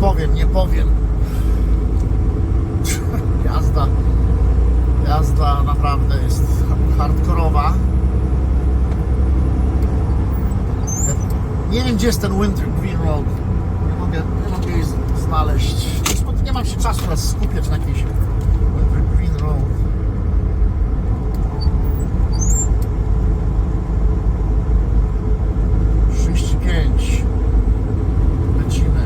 powiem, nie powiem. Jazda, jazda naprawdę jest hardkorowa. Nie wiem, gdzie jest ten Winter Green Road. Nie mogę, nie mogę jej znaleźć. Nie mam się czasu teraz skupiać na jakiejś Winter Green Road. Sześć pięć. Lecimy.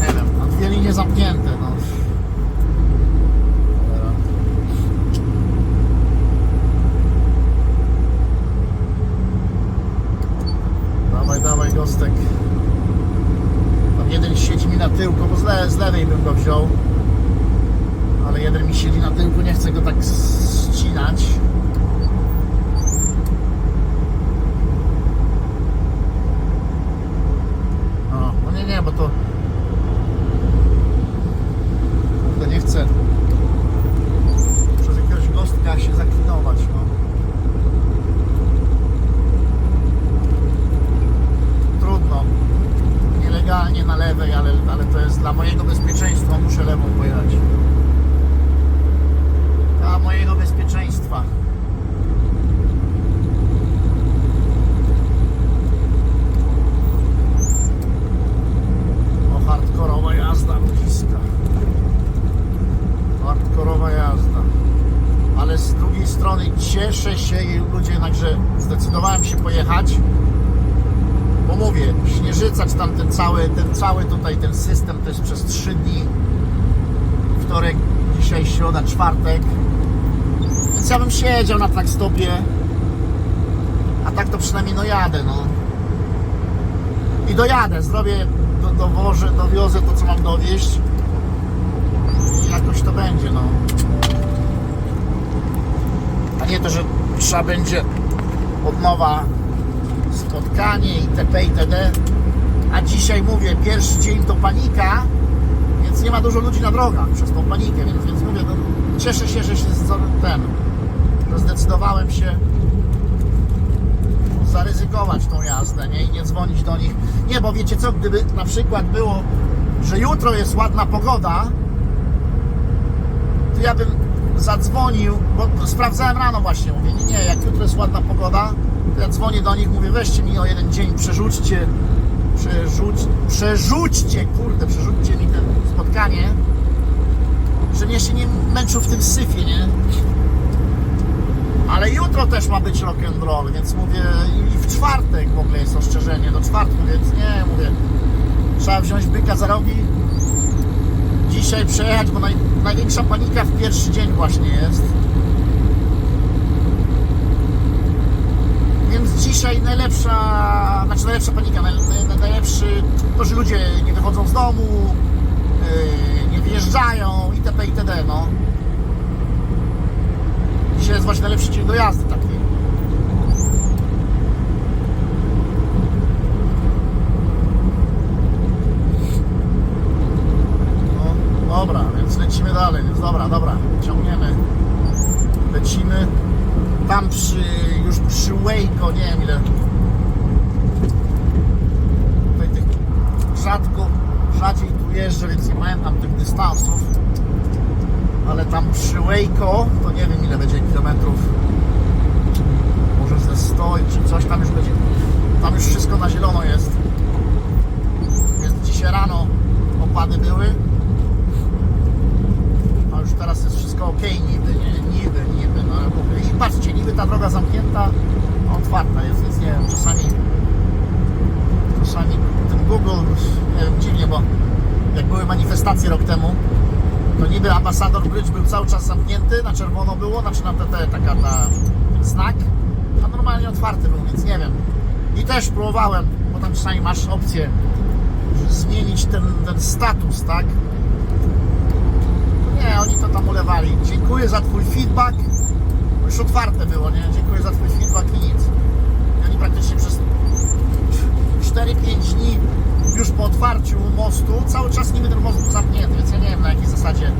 Nie wiem, a dwie linie zamknięte, no. Cholera. Dawaj, dawaj, Gostek. Tam jeden siedzi mi na tyłku, bo z, le z lewej go wziął. Ale jeden mi siedzi na tyłku, nie chcę go tak ścinać. O, no nie, nie, bo to... To nie chcę przez jakiegoś gostka się zaklinować, no. Trudno. Nielegalnie na lewej, ale, ale to jest dla mojego bezpieczeństwa. Muszę lewą pojechać. Dla mojego bezpieczeństwa. O, hardkorowa jazda ludziska. Hardkorowa jazda. Ale z drugiej strony cieszę się i ludzie jednakże zdecydowałem się pojechać. Bo mówię, Śnieżyca czy tam ten cały, ten cały tutaj ten system to jest przez 3 dni. Wtorek, dzisiaj środa, czwartek. Więc ja bym siedział na trackstopie. A tak to przynajmniej no jadę, no. I dojadę, zrobię, do, dowożę, dowiozę to co mam dowieść. I jakoś to będzie, no. A nie to, że trzeba będzie od nowa spotkanie itp. itd. A dzisiaj mówię, pierwszy dzień to panika, więc nie ma dużo ludzi na drogach przez tą panikę, więc, więc mówię, no, cieszę się, że się ten, że zdecydowałem się zaryzykować tą jazdę, nie? I nie dzwonić do nich. Nie, bo wiecie co, gdyby na przykład było, że jutro jest ładna pogoda, to ja bym zadzwonił, bo sprawdzałem rano właśnie, mówię, nie, nie, jak jutro jest ładna pogoda, ja dzwonię do nich, mówię, weźcie mi o jeden dzień, przerzućcie, przerzuć, przerzućcie, kurde, przerzućcie mi to spotkanie, żebym ja się nie męczył w tym syfie, nie? Ale jutro też ma być rock and roll, więc mówię, i w czwartek w ogóle jest ostrzeżenie do czwartku, więc nie, mówię, trzeba wziąć byka za rogi, dzisiaj przejechać, bo naj, największa panika w pierwszy dzień właśnie jest. Dzisiaj najlepsza, znaczy najlepsza panika, naj, naj, najlepszy to, że ludzie nie wychodzą z domu, yy, nie wyjeżdżają itp. itd. No. Dzisiaj jest właśnie najlepszy dzień do jazdy taki. No, dobra, więc lecimy dalej, więc dobra, dobra, ciągniemy, lecimy. Tam przy, już przy Waco, nie wiem ile, tutaj tych rzadko, rzadziej tu jeżdżę, więc nie pamiętam tych dystansów, ale tam przy Waco, to nie wiem ile będzie kilometrów, może ze 100 czy coś, tam już będzie, tam już wszystko na zielono jest, więc dzisiaj rano opady były, a już teraz jest wszystko ok, niby, nie? Niby, niby, no ale mówię. I patrzcie, niby ta droga zamknięta, a otwarta jest, więc nie wiem, czasami czasami ten Google, nie wiem, dziwnie, bo jak były manifestacje rok temu, to niby Ambassador Bridge był cały czas zamknięty, na czerwono było, znaczy na TT taka na znak, a normalnie otwarty był, więc nie wiem. I też próbowałem, bo tam czasami masz opcję zmienić ten, ten status, tak? Nie, oni to tam ulewali. Dziękuję za Twój feedback. Już otwarte było, nie? Dziękuję za Twój feedback i nic. I oni praktycznie przez 4-5 dni już po otwarciu mostu, cały czas niby ten most był zamknięty, więc ja nie wiem na jakiej zasadzie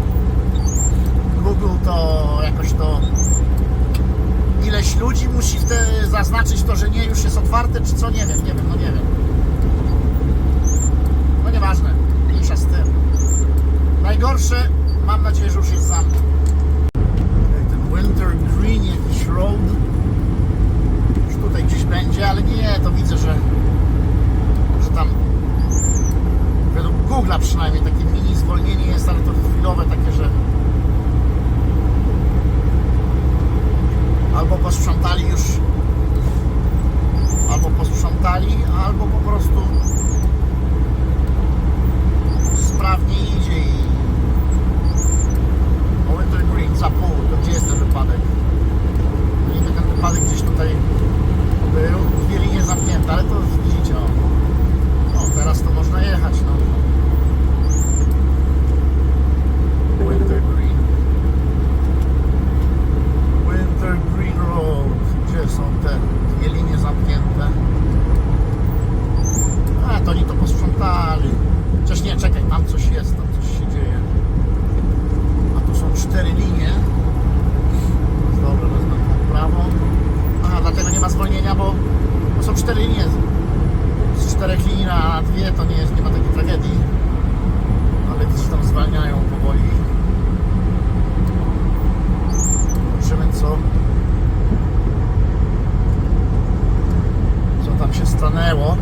Google to jakoś to ileś ludzi musi zaznaczyć to, że nie, już jest otwarte, czy co, nie wiem, nie wiem, no nie wiem. No nieważne, mniejsza z tym. Najgorsze, mam nadzieję, że już jest za mną. Ten Winter Green jakiś road. Już tutaj gdzieś będzie, ale nie, to widzę, że tam według Google'a przynajmniej takie mini zwolnienie jest, ale to chwilowe takie, że albo posprzątali już albo posprzątali, albo po prostu sprawnie idzie i o Winter Green za pół, to gdzie jest ten wypadek? No niby ten wypadek gdzieś tutaj był, dwie linie zamknięte, ale to widzicie, o, o teraz to można jechać, no. Winter Green. Winter Green Road. Gdzie są te dwie linie zamknięte? A, to oni to posprzątali. Chociaż nie, czekaj, tam coś jest, tam coś się dzieje. A tu są cztery linie. Dobra, wezmę tą prawą. A, dlatego nie ma zwolnienia, bo, bo są cztery linie. Z czterech linii na dwie to nie jest, nie ma takiej tragedii. Ale gdzieś tam zwalniają powoli. Zobaczymy co co tam się stanęło.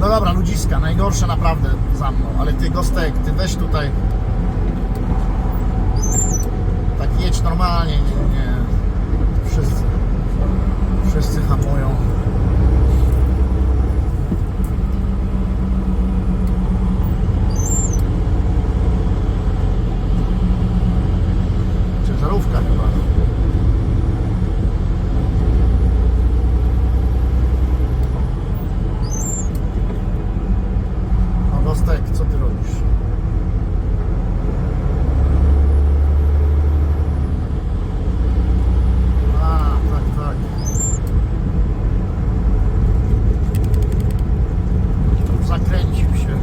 No dobra, ludziska, najgorsze naprawdę za mną, ale ty Gostek, ty weź tutaj tak jedź normalnie, nie, nie. Wszyscy wszyscy hamują. Ciężarówka chyba. No Gostek, co ty robisz? A, tak, tak. Zakręcił się.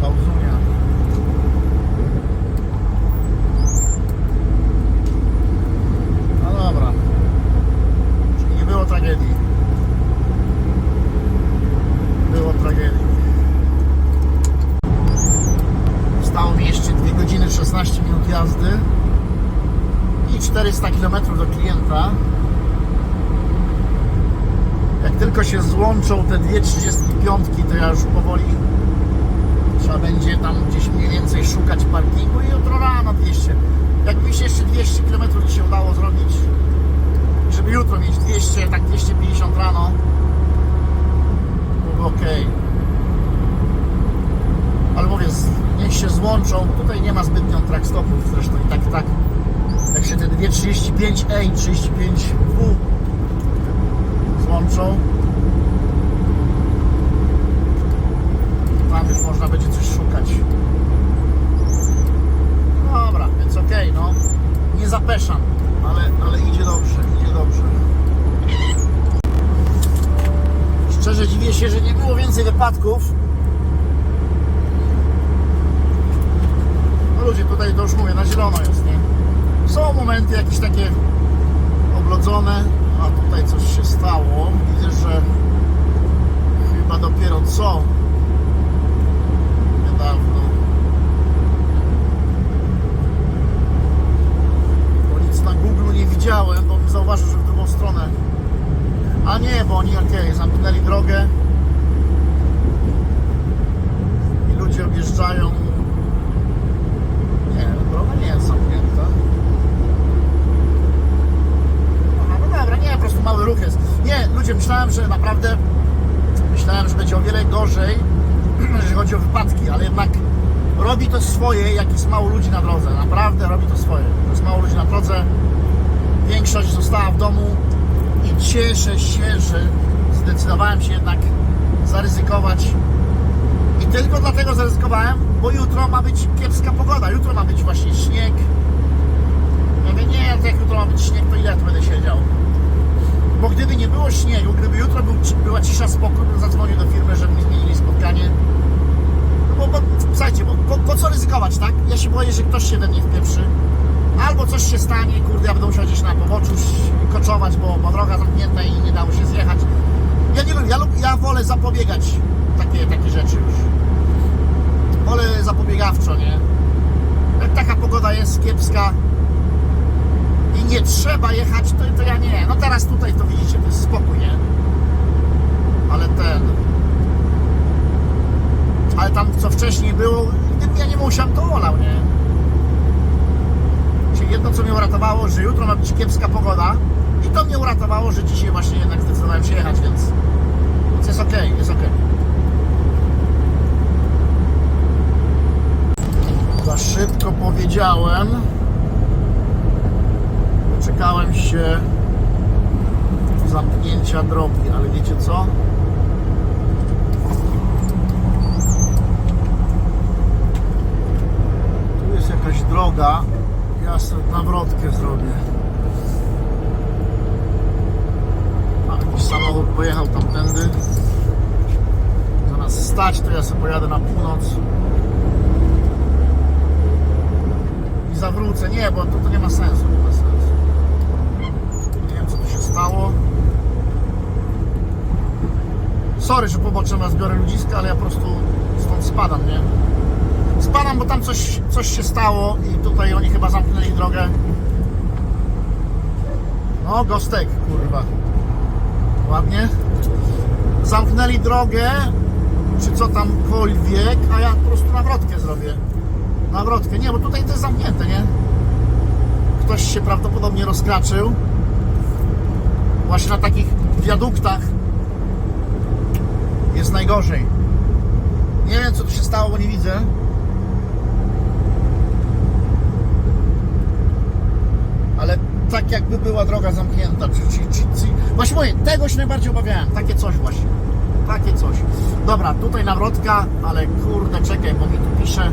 Pauzunia. No dobra. Czyli nie było tragedii. Było tragedii. Zostało mi jeszcze 2 godziny 16 minut jazdy i 400 km do klienta. Jak tylko się złączą te dwie 35, to ja już powoli trzeba będzie tam gdzieś mniej więcej szukać parkingu i jutro rano 200. Jakby się jeszcze 200 km się udało zrobić, żeby jutro mieć 200, tak 250 rano, byłoby ok. Ale mówię, niech się złączą. Tutaj nie ma zbytnio track stopów, zresztą i tak, i tak. Jak się te dwie 35A i 35W złączą, tam już można będzie coś szukać. Dobra, więc okej, no. Nie zapeszam, ale, ale idzie dobrze, idzie dobrze. Szczerze dziwię się, że nie było więcej wypadków. No ludzie, tutaj to już mówię, na zielono jest? Są momenty jakieś takie oblodzone, a tutaj coś się stało. Widzę, że chyba dopiero co niedawno. Bo nic na Google nie widziałem, bo bym zauważył, że w drugą stronę. A nie, bo oni okej, zamknęli drogę i ludzie objeżdżają. Nie, droga nie jest. Aha, no dobra, nie, po prostu mały ruch jest. Nie, ludzie, myślałem, że naprawdę myślałem, że będzie o wiele gorzej, jeżeli chodzi o wypadki, ale jednak robi to swoje, jak jest mało ludzi na drodze. Naprawdę robi to swoje. Jest mało ludzi na drodze. Większość została w domu i cieszę się, że zdecydowałem się jednak zaryzykować. I tylko dlatego zaryzykowałem, bo jutro ma być kiepska pogoda. Jutro ma być właśnie śnieg. Ja mówię, nie, jak jutro ma być śnieg, to ile tu będę siedział? Bo gdyby nie było śniegu, gdyby jutro był, była cisza spokój, bym zadzwonił do firmy, żeby zmienili spotkanie. No bo, bo słuchajcie, bo, po, po co ryzykować, tak? Ja się boję, że ktoś się we mnie wpieprzy. Albo coś się stanie, kurde, ja będę musiał gdzieś na poboczu koczować, bo, bo droga zamknięta i nie dało się zjechać. Ja nie wiem, ja, ja wolę zapobiegać takie, takie rzeczy już. Wolę zapobiegawczo, nie? Jak taka pogoda jest kiepska, nie trzeba jechać, to, to ja nie. No teraz tutaj to widzicie, to jest spokój, nie? Ale ten... Ale tam co wcześniej było, ja nie musiał, to olał, nie? Czyli jedno co mnie uratowało, że jutro ma być kiepska pogoda i to mnie uratowało, że dzisiaj właśnie jednak zdecydowałem się jechać, więc, więc jest okej, jest okej. Za szybko powiedziałem. Czekałem się zamknięcia drogi, ale wiecie co? Tu jest jakaś droga. Ja sobie nawrotkę zrobię. A jakiś samochód pojechał tamtędy. Zamiast stać, to ja sobie pojadę na północ. Zawrócę. Nie, bo to, to. Nie ma sensu. Nie wiem, co tu się stało. Sorry, że poboczem was biorę ludziska, ale ja po prostu stąd spadam, nie? Spadam, bo tam coś, coś się stało i tutaj oni chyba zamknęli drogę. No, gostek, kurwa. Ładnie. Zamknęli drogę, czy co tamkolwiek, a ja po prostu nawrotkę zrobię. Nawrotkę. Nie, bo tutaj to jest zamknięte, nie? Ktoś się prawdopodobnie rozkraczył. Właśnie na takich wiaduktach jest najgorzej. Nie wiem, co tu się stało, bo nie widzę. Ale tak jakby była droga zamknięta. Czy, czy. Właśnie mówię, tego się najbardziej obawiałem. Takie coś właśnie. Takie coś. Dobra, tutaj nawrotka, ale kurde, czekaj, bo mi tu pisze,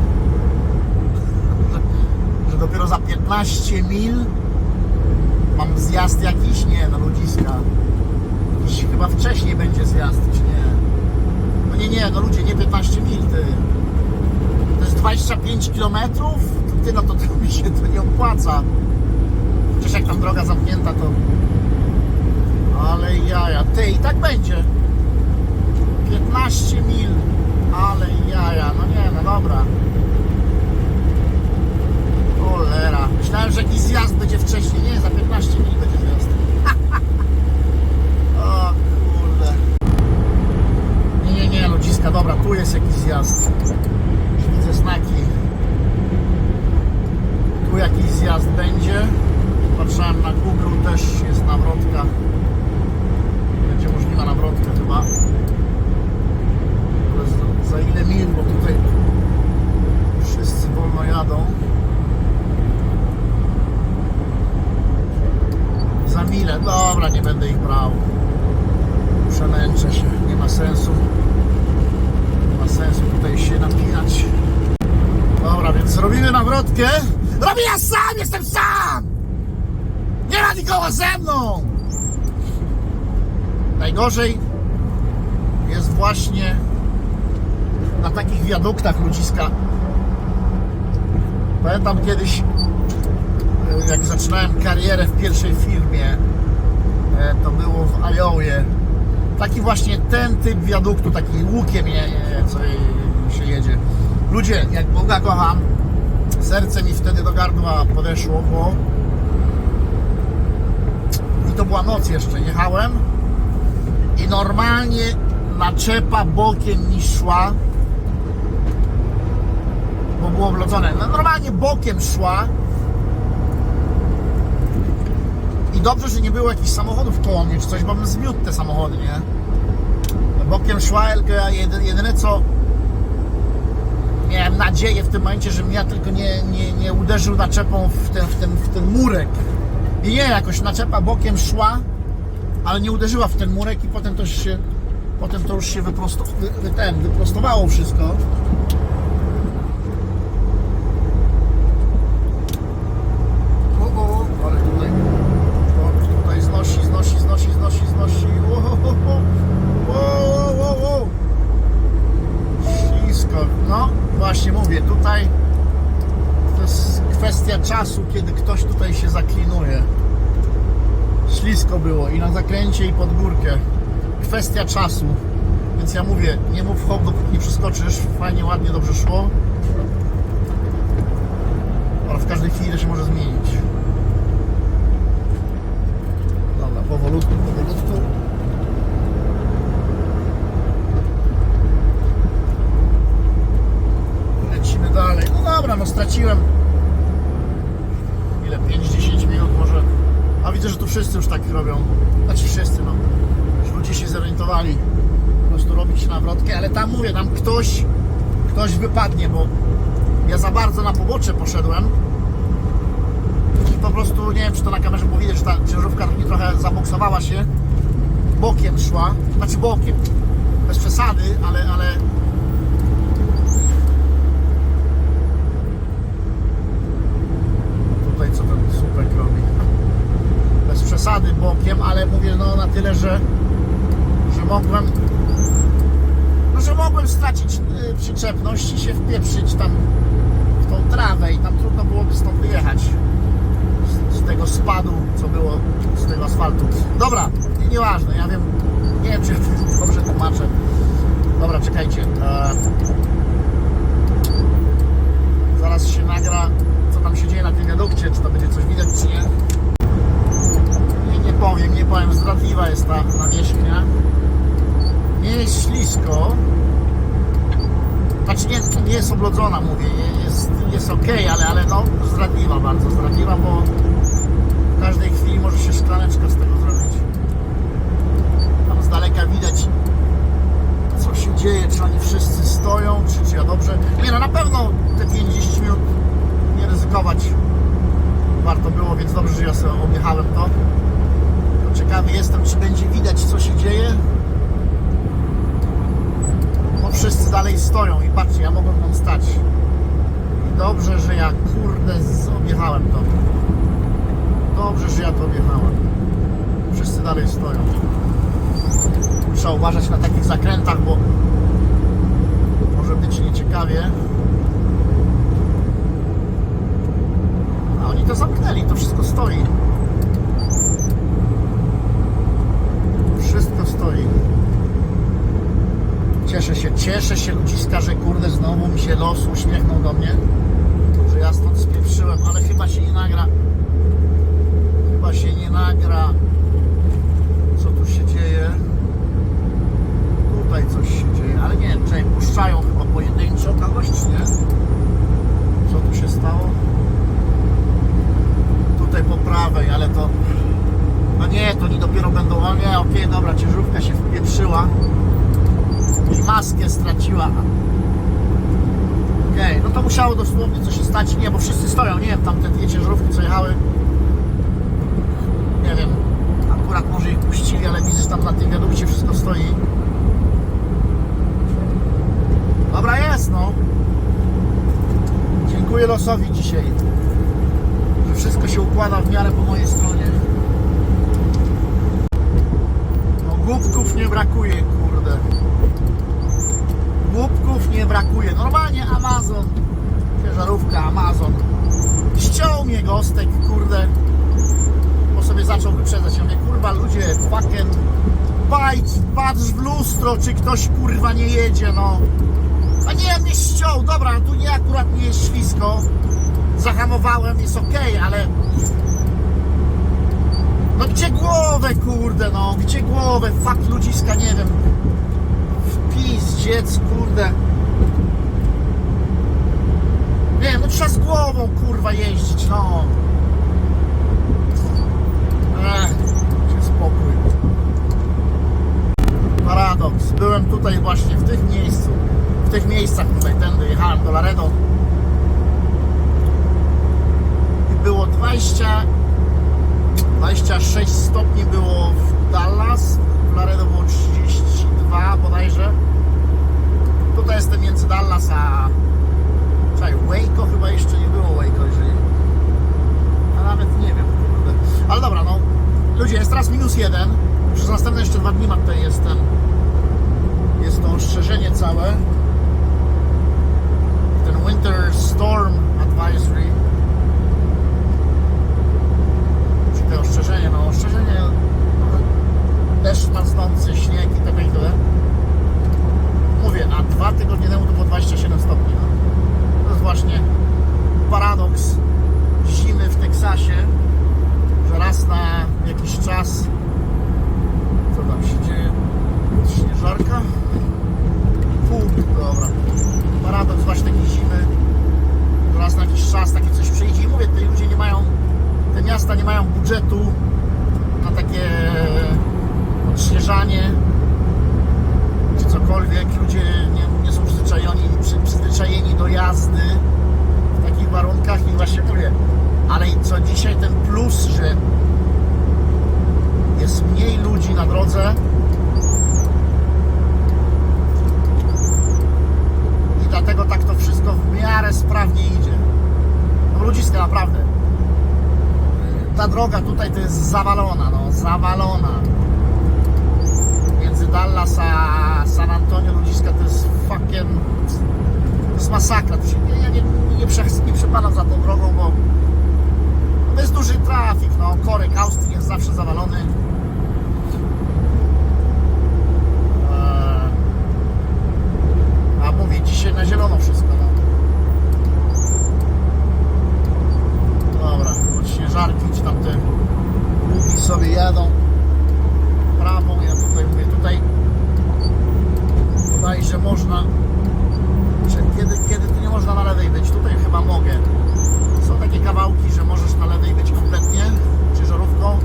że dopiero za 15 mil mam zjazd jakiś? Nie, na ludziska. Jakiś chyba wcześniej będzie zjazd, czy nie? No nie, nie, no ludzie, nie 15 mil, ty. To jest 25 km? Ty, no to, to mi się to nie opłaca. Przecież jak tam droga zamknięta, to... Ale jaja, ty, i tak będzie. 15 mil, ale jaja, no nie, no dobra. Cholera, myślałem, że jakiś zjazd będzie wcześniej, nie, za 15 mil będzie zjazd. o kurde. Nie, nie, nie, ludziska, dobra, tu jest jakiś zjazd. Widzę znaki. Tu jakiś zjazd będzie. Patrzałem na Google, też jest nawrotka. Będzie możliwa nawrotka chyba. Za ile mil, bo tutaj wszyscy wolno jadą. Za milę, dobra, nie będę ich brał. Przemęczę się, nie ma sensu. Nie ma sensu tutaj się napinać. Dobra, więc robimy nawrotkę. Robię ja sam, jestem sam! Nie ma nikogo ze mną! Najgorzej jest właśnie na takich wiaduktach ludziska. Pamiętam kiedyś, jak zaczynałem karierę w pierwszej firmie, e, to było w Ajowie. Taki właśnie ten typ wiaduktu, taki łukiem, co się jedzie. Ludzie, jak Boga kocham, serce mi wtedy do gardła podeszło, bo i to była noc jeszcze, jechałem i normalnie naczepa bokiem mi szła, bo było wlodzone, no normalnie bokiem szła i dobrze, że nie było jakichś samochodów koło mnie czy coś, bo bym zmiótł te samochody, nie? Bokiem szła Elka, jedyne, co miałem nadzieję w tym momencie, że ja tylko nie, nie, nie uderzył naczepą w ten, w, ten, w ten murek. I nie, jakoś naczepa bokiem szła, ale nie uderzyła w ten murek i potem to się, potem to już się wyprosto, wy, wy, ten, wyprostowało wszystko. O, o, ale tutaj, o, tutaj znosi, znosi, znosi, znosi, znosi. O, o, o, o, o, o, o. Ślisko. No, właśnie mówię, tutaj kwestia czasu, kiedy ktoś tutaj się zaklinuje. Było i na zakręcie, i pod górkę. Kwestia czasu. Więc ja mówię, nie mów hop, dopóki nie przeskoczysz. Fajnie, ładnie, dobrze szło. Ale w każdej chwili to się może zmienić. Dobra, powolutku, powolutku. Lecimy dalej. No dobra, no straciłem ile? 5-10 minut może. A widzę, że tu wszyscy już tak robią. Znaczy wszyscy, no. Już ludzie się zorientowali. Po prostu robić nawrotkę, ale tam mówię, tam ktoś, ktoś wypadnie, bo ja za bardzo na pobocze poszedłem. I po prostu, nie wiem, czy to na kamerze było widać, że ta ciężarówka trochę zaboksowała się. Bokiem szła. Znaczy bokiem. Bez przesady, ale, ale tutaj co ten słupek robi. Bez przesady bokiem, ale mówię no na tyle, że, że mogłem no, że mogłem stracić y, przyczepność i się wpieprzyć tam w tą trawę i tam trudno byłoby stąd wyjechać z, z tego spadu, co było z tego asfaltu. Dobra, nie- nieważne, ja wiem, nie wiem czy dobrze tłumaczę. Dobra, czekajcie. E, zaraz się nagra, co tam się dzieje na tym wiadukcie, czy to będzie coś widać, czy nie. Nie, nie powiem, nie powiem, zdradliwa jest ta nawierzchnia. Nie jest ślisko. Znaczy nie, nie jest oblodzona, mówię, jest, jest ok, ale, ale no zdradliwa bardzo, zdradliwa, bo w każdej chwili może się szklaneczka z tego zrobić. Tam z daleka widać co się dzieje, czy oni wszyscy stoją, czy, czy ja dobrze. Nie no, na pewno te 50 minut nie ryzykować warto było, więc dobrze, że ja sobie objechałem to ciekawy jestem, czy będzie widać, co się dzieje. Wszyscy dalej stoją i patrzcie, ja mogłem tam stać. I dobrze, że ja kurde objechałem to. Dobrze, że ja to objechałem. Wszyscy dalej stoją trzeba uważać na takich zakrętach, bo może być nieciekawie. A oni to zamknęli, to wszystko stoi. Wszystko stoi. Cieszę się, cieszę się ludziska, że kurde znowu mi się los uśmiechnął do mnie, że ja stąd spieprzyłem, ale chyba się nie nagra. Chyba się nie nagra, co tu się dzieje tutaj coś się dzieje, ale nie wiem, czy puszczają chyba pojedynczo kogoś, czy nie? Co tu się stało? Tutaj po prawej, ale to... No nie, to nie dopiero będą... O nie, okej, dobra, ciężarówka się wpieprzyła i maskę straciła. Okej, no to musiało dosłownie coś się stać. Nie, bo wszyscy stoją, nie wiem, tam te dwie ciężarówki, co jechały. Nie wiem, akurat może ich puścili, ale widzisz, tam na tym wiadukcie wszystko stoi. Dobra jest, no. Dziękuję losowi dzisiaj, że wszystko się układa w miarę po mojej stronie. No głupków nie brakuje, kurde. Głupków nie brakuje. Normalnie Amazon, ciężarówka Amazon. Ściął mnie gostek, kurde. Bo sobie zaczął wyprzedzać. Ja mówię, kurwa ludzie, fucking pajdź, patrz w lustro, czy ktoś kurwa nie jedzie, no. A nie, mnie ściął, dobra, tu nie akurat nie jest ślisko. Zahamowałem, jest ok, ale... No gdzie głowę, kurde, no, gdzie głowę, fakt ludziska, nie wiem. Wpis, dziec, kurde. Nie no trzeba z głową, kurwa, jeździć, no. Ech, spokój. Paradoks. Byłem tutaj właśnie, w tych miejscu, w tych miejscach tutaj, tędy jechałem do Laredo i było 20 26 stopni było w Dallas, w Laredo było 32 bodajże. Tutaj jestem między Dallas a czekaj, Waco chyba jeszcze nie było Waco, jeżeli a nawet nie wiem. Ale dobra, no ludzie, jest teraz minus jeden. Przez następne jeszcze dwa dni ma tutaj jestem. Jest to ostrzeżenie całe. Ten Winter Storm Advisory. jazdy w takich warunkach i właśnie mówię, ale i co dzisiaj ten plus, że jest mniej ludzi na drodze i dlatego tak to wszystko w miarę sprawnie idzie. No ludziska naprawdę. Ta droga tutaj to jest zawalona, no zawalona. Między Dallas a San Antonio ludziska to jest fucking to jest masakra. Ja ja nie, nie, prze, nie przepadam za tą drogą, bo to jest duży trafik, no korek Austin jest zawsze zawalony. Eee, A mówię, dzisiaj na zielono wszystko, no. Dobra, od śnieżarki czy tam te łuki sobie jadą prawą, ja tutaj mówię, tutaj bodajże można kiedy, kiedy tu nie można na lewej być, tutaj chyba mogę są takie kawałki, że możesz na lewej być kompletnie ciężarówką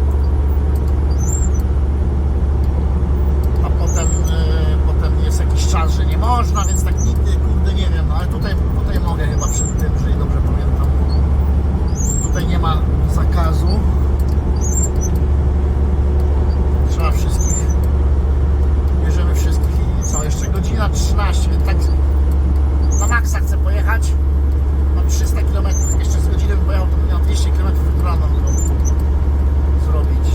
a potem, e, potem jest jakiś czas, że nie można, więc tak nigdy, kurde, nie wiem, no ale tutaj, tutaj mogę chyba przed tym, jeżeli dobrze pamiętam. Tutaj nie ma zakazu. Trzeba wszystkich, bierzemy wszystkich i co, jeszcze godzina 13, więc tak na maksa chcę pojechać. Mam 300 km, jeszcze z godziny bym pojechał, to bym miał 200 km rano zrobić.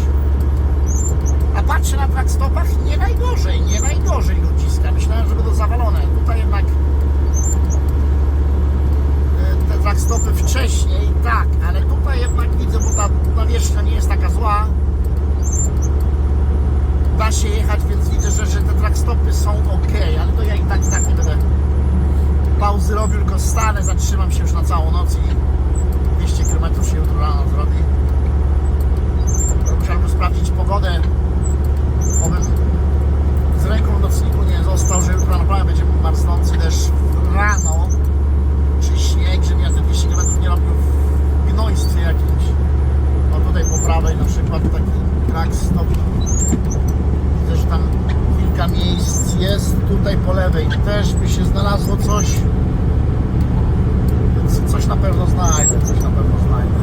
A patrzę na track stopach, nie najgorzej, nie najgorzej ludziska. Myślałem, że będą zawalone. Tutaj jednak e, te track stopy wcześniej, tak, ale tutaj jednak widzę, bo ta nawierzchnia nie jest taka zła. Da się jechać, więc widzę, że, że te track stopy są ok, ale to ja i tak, i tak nie będę pauzy robił, tylko stanę, zatrzymam się już na całą noc i 200 km się jutro rano zrobi. Musiałbym sprawdzić pogodę, obym z ręką w nocniku nie został, że jutro naprawdę będzie marznący deszcz rano, czy śnieg, że ja te 200 km nie robił w gnojstwie jakimś. No tutaj po prawej na przykład taki track stop. Tam kilka miejsc jest. Tutaj po lewej też by się znalazło coś. Więc coś na pewno znajdę, coś na pewno znajdę.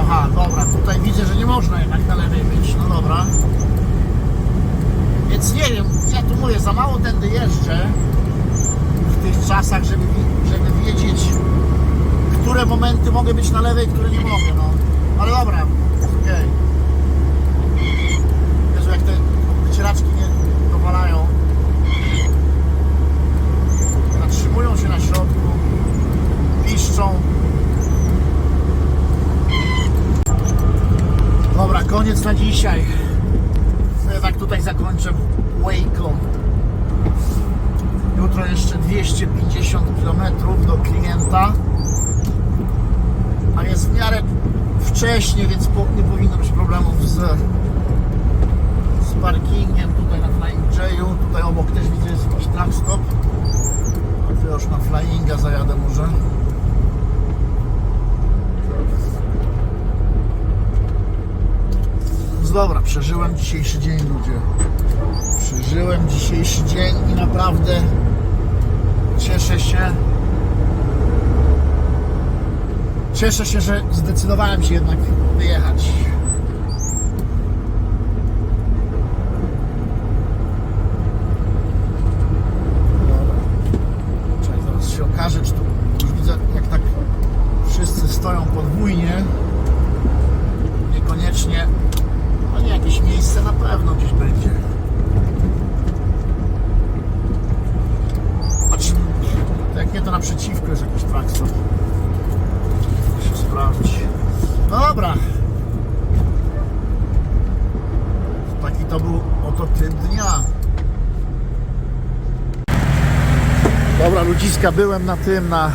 Aha, dobra, tutaj widzę, że nie można jednak na lewej być. No dobra. Więc nie wiem, ja tu mówię, za mało tędy jeżdżę w tych czasach, żeby, żeby wiedzieć, które momenty mogę być na lewej, które nie mogę, no. Ale dobra, okej. Jezu, jak te wycieraczki nie dowalają. Zatrzymują się na środku, piszczą. Dobra, koniec na dzisiaj. Ja tak tutaj zakończę Waco. Jutro jeszcze 250 km do klienta. A jest w miarę wcześnie, więc nie powinno być problemów z, parkingiem tutaj na Flying J'u. Tutaj obok też widzę jest jakiś truck stop. A to już na Flyinga zajadę może. Więc dobra, przeżyłem dzisiejszy dzień ludzie. Przeżyłem dzisiejszy dzień i naprawdę cieszę się. Cieszę się, że zdecydowałem się jednak wyjechać. Dobra. Czekaj, zaraz się okaże, czy tu już widzę, jak tak wszyscy stoją podwójnie. Niekoniecznie, no nie jakieś miejsce na pewno gdzieś będzie. Patrz, jak nie to naprzeciwko jest jakiś traktor się sprawdzić. No dobra. Taki to był oto typ dnia. Byłem na tym, na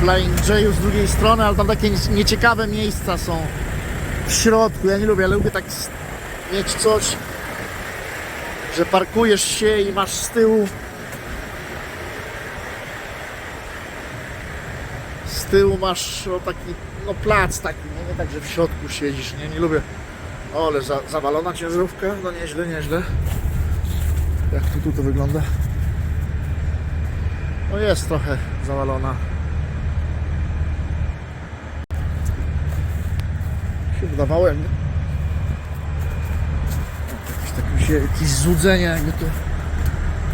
Flying J'u z drugiej strony, ale tam takie nie- nieciekawe miejsca są w środku. Ja nie lubię, ale lubię tak mieć coś, że parkujesz się i masz z tyłu z tyłu masz o, taki no plac taki, nie, nie tak, że w środku siedzisz, nie, nie lubię. O, ale za, zawalona ciężarówka, no nieźle, nieźle. Jak tu, tu to wygląda? No jest trochę zawalona. Się wydawało jakby... Jakieś, tak mi się, jakieś złudzenie, jakby to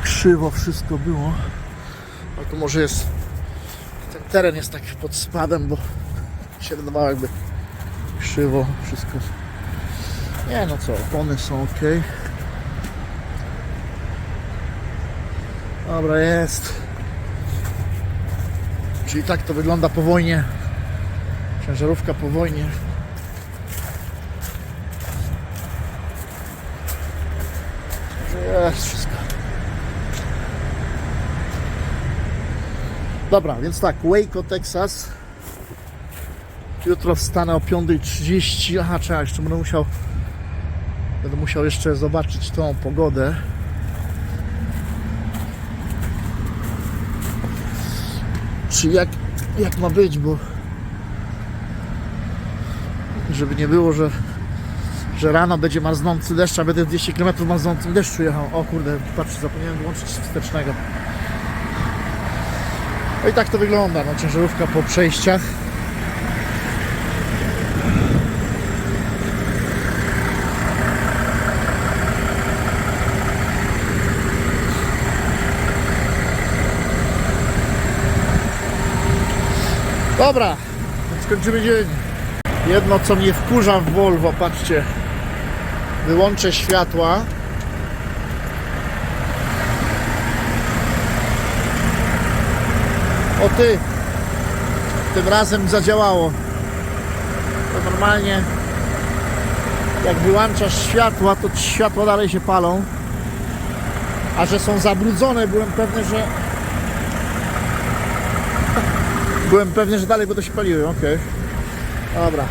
krzywo wszystko było. A to może jest... Ten teren jest tak pod spadem, bo się wydawało jakby krzywo wszystko. Nie no co, opony są ok. Dobra, jest. Czyli tak to wygląda po wojnie. Ciężarówka po wojnie. Jest wszystko. Dobra, więc tak, Waco, Texas. Jutro wstanę o 5.30. Aha, trzeba, jeszcze będę musiał Będę musiał jeszcze zobaczyć tą pogodę. Czy jak, jak ma być, bo żeby nie było, że, że rano będzie marznący deszcz, a będę 200 km w marznącym deszczu jechał. O kurde, patrz, zapomniałem wyłączyć wstecznego. No i tak to wygląda, no ciężarówka po przejściach. Dobra, więc kończymy dzień. Jedno co mnie wkurza w Volvo, patrzcie. Wyłączę światła. O ty! Tym razem zadziałało. To normalnie jak wyłączasz światła, to światła dalej się palą. A że są zabrudzone, byłem pewny, że Byłem pewny, że dalej będą się paliły, okej. Dobra.